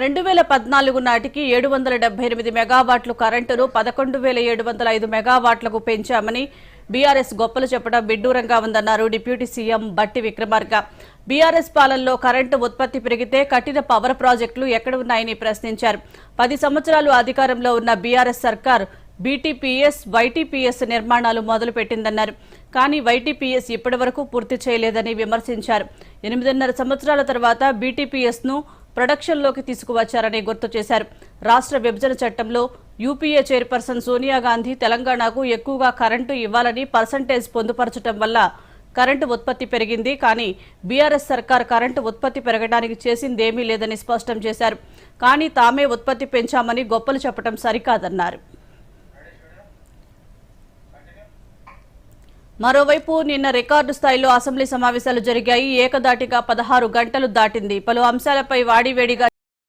రెండు వేల పద్నాలుగు నాటికి ఏడు వందల డెబ్బై ఎనిమిది మెగావాట్లు కరెంటును పదకొండు వేల ఏడు వందల ఐదు మెగావాట్లకు పెంచామని బీఆర్ఎస్ గొప్పలు చెప్పడం విడ్డూరంగా ఉందన్నారు డిప్యూటీ సీఎం బట్టి విక్రమార్క. బీఆర్ఎస్ పాలనలో కరెంటు ఉత్పత్తి పెరిగితే కట్టిన పవర్ ప్రాజెక్టులు ఎక్కడ ఉన్నాయని ప్రశ్నించారు. పది సంవత్సరాలు అధికారంలో ఉన్న బీఆర్ఎస్ సర్కార్ బీటీపీఎస్ వైటీపీఎస్ నిర్మాణాలు మొదలుపెట్టిందన్నారు. కానీ వైటీపీఎస్ ఇప్పటివరకు పూర్తి చేయలేదని విమర్శించారు. ఎనిమిదిన్నర సంవత్సరాల తర్వాత బీటీపీఎస్ను ప్రొడక్షన్లోకి తీసుకువచ్చారని గుర్తు చేశారు. రాష్ట్ర విభజన చట్టంలో యూపీఏ చైర్పర్సన్ సోనియా గాంధీ తెలంగాణకు ఎక్కువగా కరెంటు ఇవ్వాలని పర్సంటేజ్ పొందుపరచడం వల్ల కరెంటు ఉత్పత్తి పెరిగింది. కానీ బీఆర్ఎస్ సర్కార్ కరెంటు ఉత్పత్తి పెరగడానికి చేసిందేమీ లేదని స్పష్టం చేశారు. కానీ తామే ఉత్పత్తి పెంచామని గొప్పలు చెప్పడం సరికాదన్నారు. మరోవైపు నిన్న రికార్డు స్థాయిలో అసెంబ్లీ సమావేశాలు జరిగాయి. ఏకదాటిగా పదహారు గంటలు దాటింది. పలు అంశాలపై వాడివేడిగా